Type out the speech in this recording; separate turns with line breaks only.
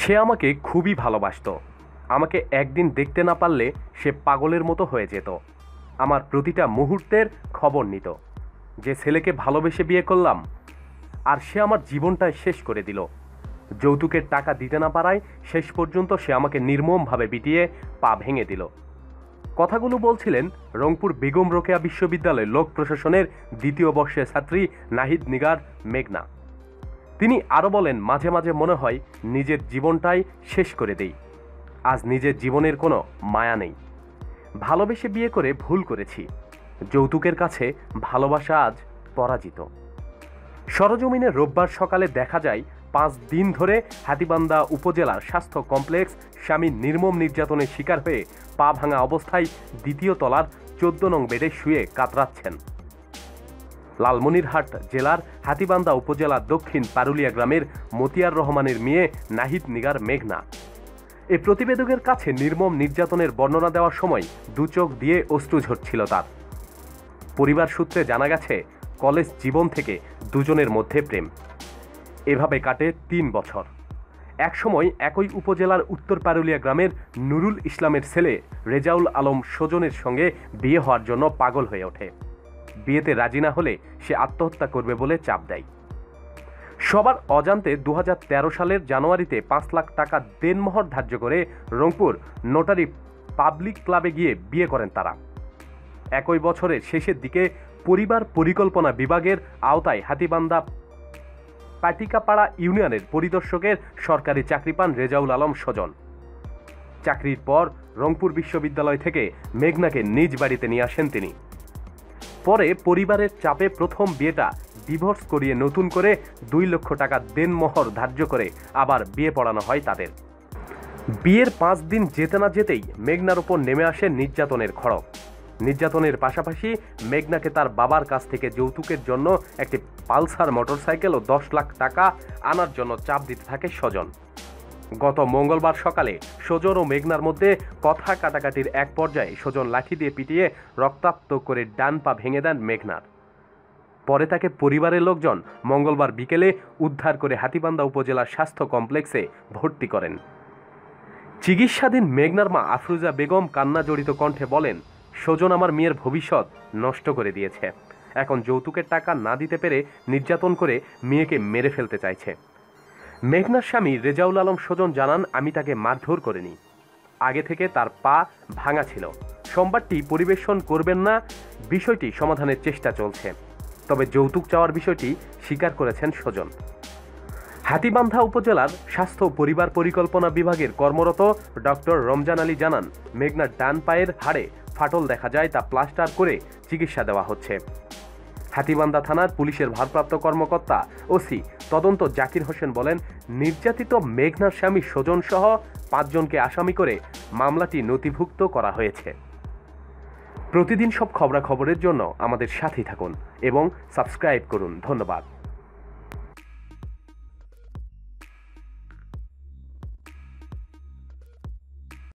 সে আমাকে খুবই ভালোবাসত। আমাকে একদিন দেখতে না পারলে সে পাগলের মতো হয়ে যেত। আমার প্রতিটা মুহূর্তের খবর নিত। যে ছেলেকে ভালোবেসে বিয়ে করলাম, আর সে আমার জীবনটাই শেষ করে দিল। যৌতুকের টাকা দিতে না পারায় শেষ পর্যন্ত সে আমাকে নির্মমভাবে পিটিয়ে পা ভেঙে দিল। কথাগুলো বলছিলেন রংপুর বেগম রোকেয়া বিশ্ববিদ্যালয়ের লোক প্রশাসনের দ্বিতীয় বর্ষের ছাত্রী নাহিদ নিগার মেঘনা। তিনি আরও বলেন, মাঝে মাঝে মনে হয় নিজের জীবনটাই শেষ করে দেই। আজ নিজের জীবনের কোনো মায়া নেই। ভালোবেসে বিয়ে করে ভুল করেছি। যৌতুকের কাছে ভালোবাসা আজ পরাজিত। সরজমিনে রোববার সকালে দেখা যায়, পাঁচ দিন ধরে হাতিবান্দা উপজেলার স্বাস্থ্য কমপ্লেক্স স্বামীর নির্মম নির্যাতনের শিকার হয়ে পা ভাঙা অবস্থায় দ্বিতীয় তলার চোদ্দ নং বেডে শুয়ে কাতরাচ্ছেন। লালমনিরহাট জেলার হাতিবান্দা উপজেলার দক্ষিণ পারুলিয়া গ্রামের মতিয়ার রহমানের মেয়ে নাহিদ নিগার মেঘনা। এ প্রতিবেদকের কাছে নির্মম নির্যাতনের বর্ণনা দেওয়ার সময় দু চোখ দিয়ে অশ্রু ঝরছিল তার। পরিবার সূত্রে জানা গেছে, কলেজ জীবন থেকে দুজনের মধ্যে প্রেম। এভাবে কাটে তিন বছর। একসময় একই উপজেলার উত্তর পারুলিয়া গ্রামের নুরুল ইসলামের ছেলে রেজাউল আলম সজনের সঙ্গে বিয়ে হওয়ার জন্য পাগল হয়ে ওঠে। বিয়েতে রাজি না হলে সে আত্মহত্যা করবে বলে চাপ দেয়। সবার অজান্তে দু হাজার তেরো সালের জানুয়ারিতে পাঁচ লাখ টাকা দেনমোহর ধার্য করে রংপুর নোটারি পাবলিক ক্লাবে গিয়ে বিয়ে করেন তারা। একই বছরের শেষের দিকে পরিবার পরিকল্পনা বিভাগের আওতায় হাতিবান্দা পাটিকাপাড়া ইউনিয়নের পরিদর্শকের সরকারি চাকরি পান রেজাউল আলম সজন চাকরির পর রংপুর বিশ্ববিদ্যালয় থেকে মেঘনাকে নিজ বাড়িতে নিয়ে আসেন তিনি। পরে পরিবারের চাপে প্রথম বিয়েটা ডিভোর্স করিয়ে নতুন করে দুই লক্ষ টাকা দেনমোহর ধার্য করে আবার বিয়ে পড়ানো হয় তাদের। বিয়ের পাঁচ দিন যেতে না যেতেই মেঘনার ওপর নেমে আসে নির্যাতনের খড়ক নির্যাতনের পাশাপাশি মেঘনাকে তার বাবার কাছ থেকে যৌতুকের জন্য একটি পালসার মোটরসাইকেল ও দশ লাখ টাকা আনার জন্য চাপ দিতে থাকে স্বজন। গত মঙ্গলবার সকালে সজন ও মেঘনার মধ্যে কথা কাটাকাটির এক পর্যায়ে সজন লাঠি দিয়ে পিটিয়ে রক্তাক্ত করে ডান পা ভেঙে দেন মেঘনার। পরে তাকে পরিবারের লোকজন মঙ্গলবার বিকেলে উদ্ধার করে হাতিবান্দা উপজেলার স্বাস্থ্য কমপ্লেক্সে ভর্তি করেন। চিকিৎসাধীন মেঘনার মা আফরুজা বেগম কান্না জড়িত কণ্ঠে বলেন, সজন আমার মেয়ের ভবিষ্যৎ নষ্ট করে দিয়েছে। এখন যৌতুকের টাকা না দিতে পেরে নির্যাতন করে মেয়েকে মেরে ফেলতে চাইছে। মেঘনার স্বামী রেজাউল আলম সজন জানান, আমি তাকে মারধর করিনি। আগে থেকে তার পা ভাঙা ছিল। সোমবারটি পরিবেশন করবেন না, বিষয়টি সমাধানের চেষ্টা চলছে। তবে যৌতুক চাওয়ার বিষয়টি স্বীকার করেছেন সজন। হাতিবান্ধা উপজেলার স্বাস্থ্য পরিবার পরিকল্পনা বিভাগের কর্মরত ডক্টর রমজান আলী জানান, মেঘনার ডান পায়ের হাড়ে ফাটল দেখা যায়, তা প্লাস্টার করে চিকিৎসা দেওয়া হচ্ছে। হাতিবান্দা থানার পুলিশের ভারপ্রাপ্ত কর্মকর্তা ওসি তদন্ত জাকির হোসেন বলেন, নির্যাতিত মেঘনার স্বামী সহ পাঁচজনকে আসামি করে মামলাটি নথিভুক্ত করা হয়েছে। প্রতিদিন সব খবরাখবরের জন্য আমাদের সাথেই থাকুন এবং সাবস্ক্রাইব করুন। ধন্যবাদ।